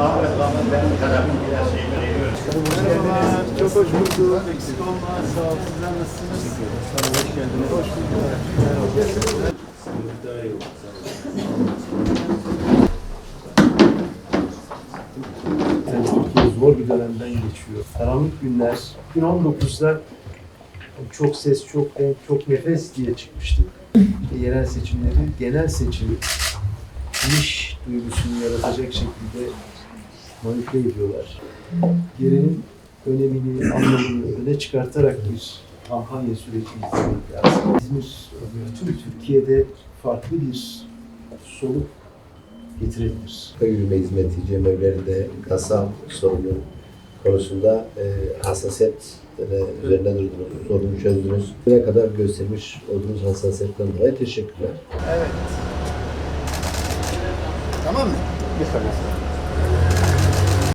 Ahmet Rahmet benim şey çok hoş bulduk. Eksik olma, sağ ol. Sizler nasılsınız? Hoş geldiniz. Hoş bulduk. Türkiye zor bir dönemden geçiyor. Karanlık günler. 2019'da çok ses, çok renk, çok nefes diye çıkmıştık. Yerel seçimleri genel seçim niş duygusunu yaratacak şekilde manipüle ediyorlar. Yerinin önemini, anlamını öne çıkartarak bir kampanya süreci izlemek lazım. İzmir, bütün Türkiye'de farklı bir soluk getirebilir. köy yürüme hizmeti cemevlerinde kasa sorunu konusunda e, hassasiyet ve üzerine durdunuz, sorunu çözdünüz. Ne kadar göstermiş olduğunuz hassasiyetten dolayı teşekkürler. Evet. Tamam mı? Bir saniye.